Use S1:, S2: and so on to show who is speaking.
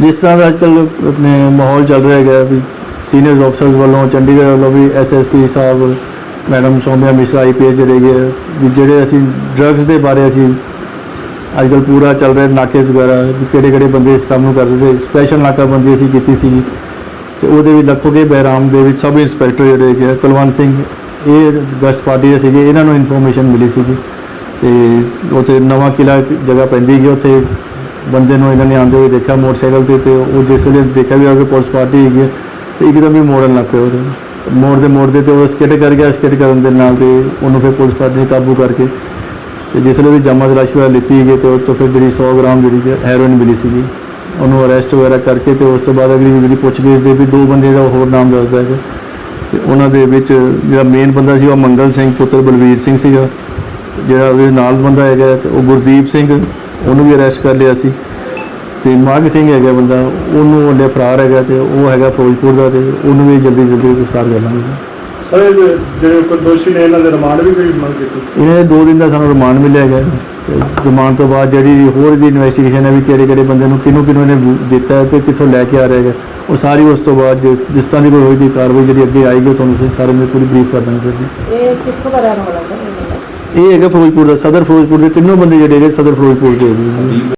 S1: ਜਿਸ ਤਰ੍ਹਾਂ ਦਾ ਅੱਜਕੱਲ ਆਪਣੇ ਮਾਹੌਲ ਚੱਲ ਰਿਹਾ ਹੈਗਾ ਵੀ ਸੀਨੀਅਰ ਅਫਸਰਸ ਵੱਲੋਂ ਚੰਡੀਗੜ੍ਹ ਵੱਲੋਂ ਵੀ ਐਸਐਸਪੀ ਸਾਹਿਬ ਮੈਡਮ ਸੋਮਿਆ ਮਿਸ਼ਰਾ ਆਈਪੀਐਸ ਜਿਹੜੇ ਹੈਗੇ ਆ, ਵੀ ਜਿਹੜੇ ਅਸੀਂ ਡਰੱਗਸ ਦੇ ਬਾਰੇ ਅਸੀਂ ਅੱਜਕੱਲ ਪੂਰਾ ਚੱਲ ਰਿਹਾ ਨਾਕੇਸ ਵਗੈਰਾ ਵੀ ਕਿਹੜੇ ਕਿਹੜੇ ਬੰਦੇ ਇਸ ਕੰਮ ਨੂੰ ਕਰਦੇ ਤੇ ਸਪੈਸ਼ਲ ਨਾਕਾਬੰਦੀ ਅਸੀਂ ਕੀਤੀ ਸੀ। ਤੇ ਉਹਦੇ ਵਿੱਚ ਲੱਖੋਗੇ ਬਹਿਰਾਮ ਦੇ ਵਿੱਚ ਸਬ ਇੰਸਪੈਕਟਰ ਜਿਹੜੇ ਹੈਗੇ ਆ, ਕੁਲਵੰਤ ਸਿੰਘ ਇਹ ਗਸ਼ਤ ਪਾਰਟੀ ਦੇ ਸੀਗੇ ਇਹਨਾਂ ਨੂੰ ਇਨਫੋਰਮੇਸ਼ਨ ਮਿਲੀ ਸੀਗੀ। ਤੇ ਉੱਥੇ ਨਵਾਂ ਕਿਲਾ ਜਗ੍ਹਾ ਪੈਂਦੀ ਹੈਗੀ ਉੱਥੇ ਬੰਦੇ ਨੂੰ ਇਹਨਾਂ ਨੇ ਆਉਂਦੇ ਹੋਏ ਦੇਖਿਆ ਮੋਟਰਸਾਈਕਲ ਤੇ ਤੇ ਉਹ ਜਿਸ ਵੇਲੇ ਦੇਖਿਆ ਵੀ ਅੱਗੇ ਪੁਲਿਸ ਪਾਰਟੀ ਹੈਗੀ ਹੈ ਤੇ ਇੱਕਦਮ ਹੀ ਮੋੜਨ ਲੱਗ ਪਿਆ ਉਹਦੇ। ਮੋੜਦੇ ਮੋੜਦੇ ਤੇ ਉਹ ਸਕਿੱਟ ਕਰ ਗਿਆ ਸਕਿੱਟ ਕਰਨ ਦੇ ਨਾਲ ਤੇ ਉਹਨੂੰ ਫਿਰ ਪੁਲਿਸ ਪਾਰਟੀ ਨੇ ਕਾਬੂ ਕਰਕੇ ਤੇ ਜਿਸ ਵੇਲੇ ਉਹਦੀ ਜਮਾਤ ਰਾਸ਼ੀ ਵਗੈਰਾ ਲਿੱਤੀ ਗਈ ਤੇ ਉਹ ਤੋਂ ਫਿਰ ਜਿਹੜੀ 100 ਗ੍ਰਾਮ ਜਿਹੜੀ ਕਿ ਹੈਰੋਇਨ ਮਿਲੀ ਸੀਗੀ। ਉਹਨੂੰ ਅਰੈਸਟ ਵਗੈਰਾ ਕਰਕੇ ਤੇ ਉਸ ਤੋਂ ਬਾਅਦ ਅਗਲੀ ਜਿਹੜੀ ਪੁੱਛਗਿੱਛ ਦੇ ਵੀ ਦੋ ਬੰਦੇ ਦਾ ਹੋਰ ਨਾਮ ਦੱਸਦਾ ਹੈ ਤੇ ਉਹਨਾਂ ਦੇ ਵਿੱਚ ਜਿਹੜਾ ਮੇਨ ਬੰਦਾ ਸੀ ਉਹ ਮੰਗਲ ਸਿੰਘ, ਪੁੱਤਰ ਬਲਵੀਰ ਸਿੰਘ ਸੀਗਾ। ਜਿਹੜਾ ਉਹਦੇ ਨਾਲ ਬੰਦਾ ਹੈਗਾ ਤੇ ਉਹ ਗੁਰਦੀਪ ਸਿੰਘ ਉਹਨੂੰ ਵੀ ਅਰੈਸਟ ਕਰ ਲਿਆ ਸੀ। ਤੇ ਮਾਘ ਸਿੰਘ ਹੈਗਾ ਬੰਦਾ ਉਹਨੂੰ ਉਹਨੇ ਫਰਾਰ ਹੈਗਾ ਤੇ ਉਹ ਹੈਗਾ ਫਿਰੋਜ਼ਪੁਰ ਦਾ ਤੇ ਉਹਨੂੰ ਵੀ ਜਲਦੀ ਜਲਦੀ ਗ੍ਰਿਫਤਾਰ ਕਰ ਲਾਂਗੇ।
S2: ਸਰ ਇਹ ਜਿਹੜੇ ਕੋਈ ਦੋਸ਼ੀ ਨੇ ਇਹਨਾਂ ਦੇ ਰਿਮਾਂਡ ਵੀ ਕੋਈ ਮੰਗ ਕੀਤੀ?
S1: ਇਹਨਾਂ ਦੇ ਦੋ ਦਿਨ ਦਾ ਸਾਨੂੰ ਰਿਮਾਂਡ ਮਿਲਿਆ ਹੈਗਾ। ਤੇ ਰਿਮਾਂਡ ਤੋਂ ਬਾਅਦ ਜਿਹੜੀ ਹੋਰ ਦੀ ਇਨਵੈਸਟੀਗੇਸ਼ਨ ਹੈ ਵੀ ਕਿਹੜੇ ਕਿਹੜੇ ਬੰਦੇ ਨੂੰ ਕਿਹਨੂੰ ਕਿਹਨੂੰ ਇਹਨੇ ਦਿੱਤਾ ਤੇ ਕਿੱਥੋਂ ਲੈ ਕੇ ਆ ਰਿਹਾ ਹੈਗਾ। ਉਹ ਸਾਰੀ ਉਸ ਤੋਂ ਬਾਅਦ ਜਿਸ ਜਿਸ ਤਰ੍ਹਾਂ ਦੀ ਕੋਈ ਹੋਏਗੀ ਕਾਰਵਾਈ ਜਿਹੜੀ ਅੱਗੇ ਆਏਗੀ ਉਹ ਤੁਹਾਨੂੰ ਸਾਰੇ ਨੂੰ ਪੂਰੀ ਬਰੀਫ ਕਰ ਦਾਂਗੇ। ਜੀ
S3: ਇਹ ਕਿੱਥੋਂ ਦਾ ਰਹਿਣ ਵਾਲਾ ਸਰ?
S1: ਇਹ ਹੈਗਾ ਫਿਰੋਜ਼ਪੁਰ ਦਾ, ਸਦਰ ਫਿਰੋਜ਼ਪੁਰ ਦੇ ਤਿੰਨੋਂ ਬੰਦੇ ਜਿਹੜੇ ਹੈਗੇ ਸਦਰ ਫਿਰੋਜ਼ਪੁਰ ਦੇ। ਹੈਗੇ ਜੀ